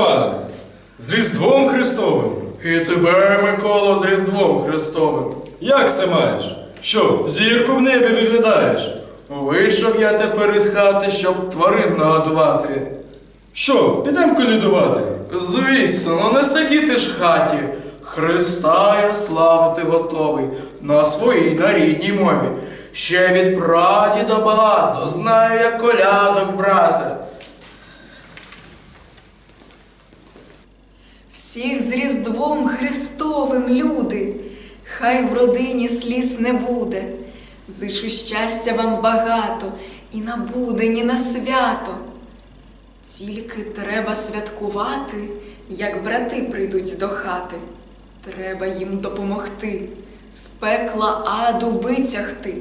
Степане, з Різдвом Христовим. І тебе, Миколо, з Різдвом Христовим. Як це маєш? Що, зірку в небі виглядаєш? Вийшов я тепер із хати, щоб тварин нагодувати. Що, підемо колядувати? Звісно, ну не сидіти ж в хаті. Христа я славити готовий на своїй на рідній мові. Ще від прадіда багато, знаю як колядок, брате. Всіх з Різдвом Христовим, люди, хай в родині сліз не буде. Зичу щастя вам багато, і на будень, на свято. Тільки треба святкувати, як брати прийдуть до хати. Треба їм допомогти, з пекла аду витягти.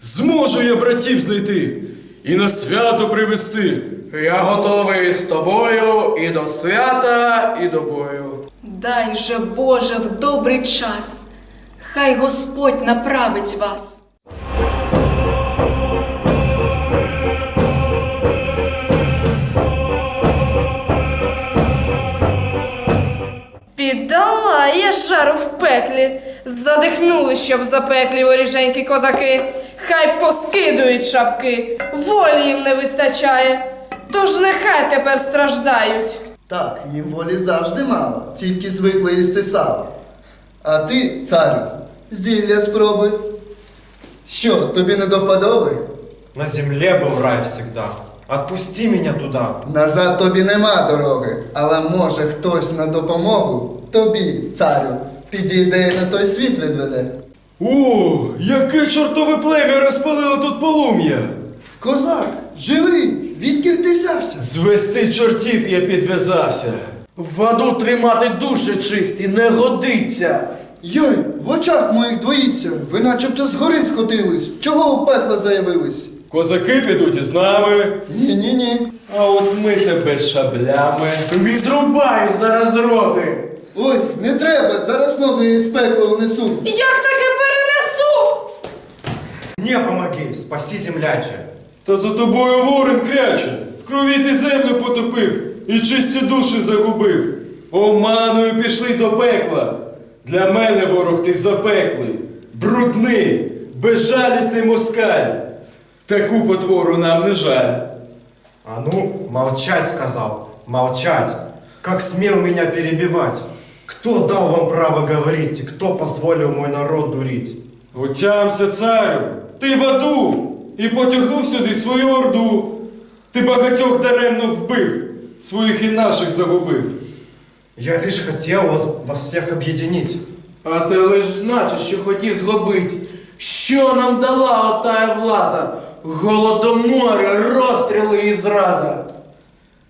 Зможу я братів знайти і на свято привести. Я готовий з тобою і до свята, і до бою. Дай же, Боже, в добрий час, хай Господь направить вас. Піддала я жару в пеклі, задихнули, щоб запеклі воріженькі козаки, хай поскидують шапки, волі їм не вистачає, тож нехай тепер страждають. Так, їм волі завжди мало, тільки звикли їсти сало. А ти, царю, зілля спробуй. Що, тобі не до вподоби? На земле был рай всегда. Отпусти меня туда. Назад тобі нема дороги, але може хтось на допомогу тобі, царю, підійде і на той світ відведе. О, яке чортове плем'я розпалило тут полум'я! Козак, живий, відкіль ти взявся? Звести чортів я підв'язався. В аду тримати душі чисті не годиться. Йой, в очах моїх двоїться, ви начебто згори скотились. Чого у пекло заявились? Козаки підуть із нами, Ні-ні-ні. а от ми тебе шаблями. Відрубаю зараз роги. Ой, не треба, зараз ноги з пекла внесу. Як таки перенесу? Мне помоги, спаси земляче. Та за тобою ворон кряче, в крові ти землю потопив і чисті душі загубив. Оманою пішли до пекла. Для мене ворог ти запеклий, брудний, безжалісний москаль. Таку потвору нам не жаль. А ну, молчать сказал, молчать. Как смел меня перебивать? Кто дал вам право говорить и кто позволил мой народ дурить? Отямся, царю, ти в аду і потягнув сюди свою орду. Ти багатьох даремно вбив, своїх і наших загубив. Я лишь хотел вас, вас всех объединить. А ти лиш значить, що хотів згубить. Що нам дала отая влада? Голодомори, розстріли і зрада.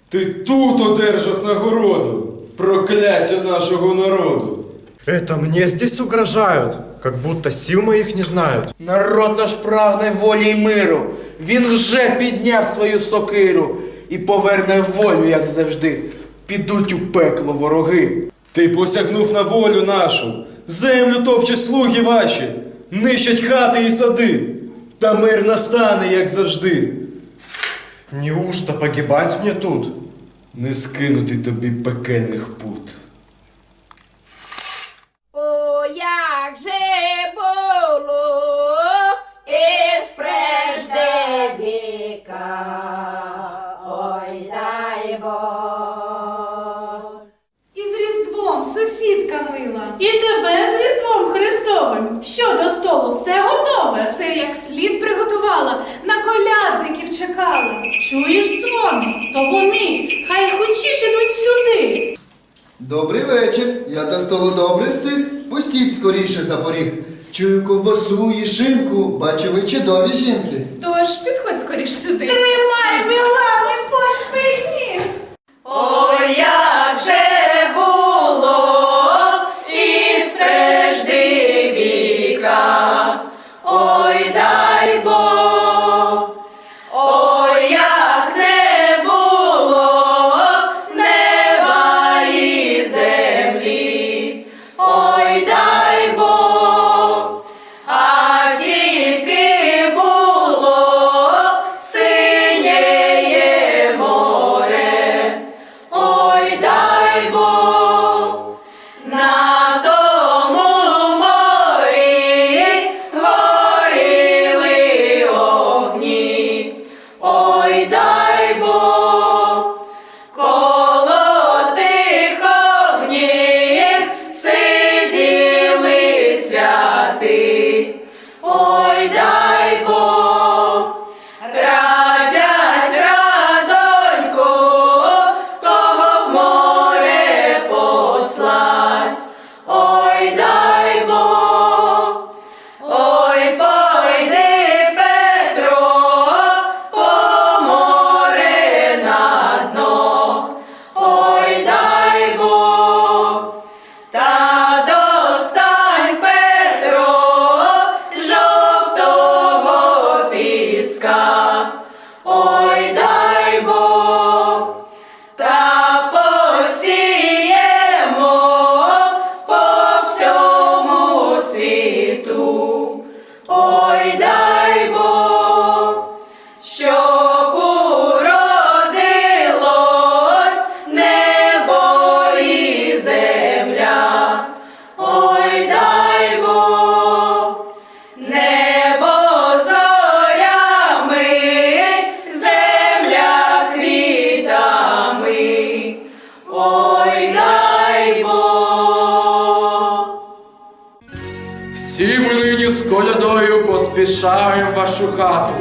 Ти тут одержав нагороду, прокляття нашого народу. Это мне здесь угрожают, как будто сил моих не знают. Народ наш прагне волі й миру. Він вже підняв свою сокиру і поверне волю, як завжди. Підуть у пекло вороги. Ти посягнув на волю нашу, землю топче слуги ваші, нищать хати і сади, та мир настане, як завжди. Неужто погибать мне тут? Не скинути тобі пекельних пут. Все як слід приготувала, на колядників чекала. Чуєш дзвон? То вони, хай хочеш ідуть сюди. Добрий вечір. Я до столу добре встиг. Пустіть скоріше за поріг. Чую ковбасу і шинку, бачу ви чудові жінки. Тож підходь скоріш сюди. Тримай вилами по спині. Ой, як поспішаємо в вашу хату.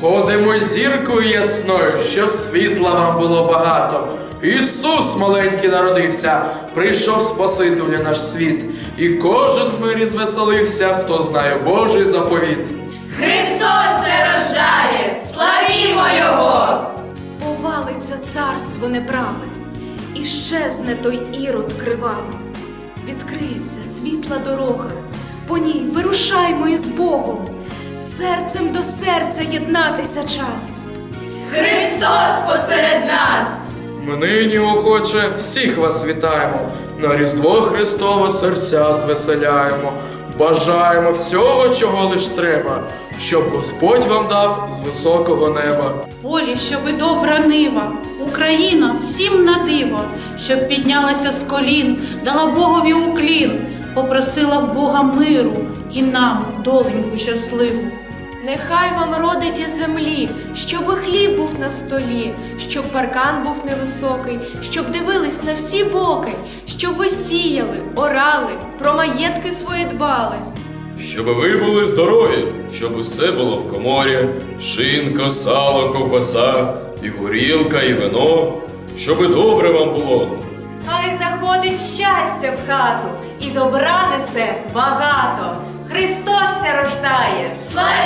Ходимо зіркою ясною, щоб світла вам було багато. Ісус маленький народився, прийшов спаситель наш світ, і кожен в мирі звеселився, хто знає Божий заповіт. Христос се рождає, славімо Його! Повалиться царство неправе, і щезне той ірод кривавий. Відкриється світла дорога, по ній вирушаймо із Богом, серцем до серця єднатися час. Христос посеред нас! Ми нині охоче всіх вас вітаємо, на Різдво Христове серця звеселяємо, бажаємо всього, чого лиш треба, щоб Господь вам дав з високого неба. Полі, щоби добра нива, Україна всім на диво, щоб піднялася з колін, дала Богові уклін, попросила в Бога миру і нам доленьку щасливу. Нехай вам родить із землі, щоби хліб був на столі, щоб паркан був невисокий, щоб дивились на всі боки, щоб ви сіяли, орали, про маєтки свої дбали. Щоб ви були здорові, щоб усе було в коморі, шинка, сало, ковбаса, і горілка, і вино, щоби добре вам було. Хай заходить щастя в хату і добра несе багато. Христос се рождає. Його!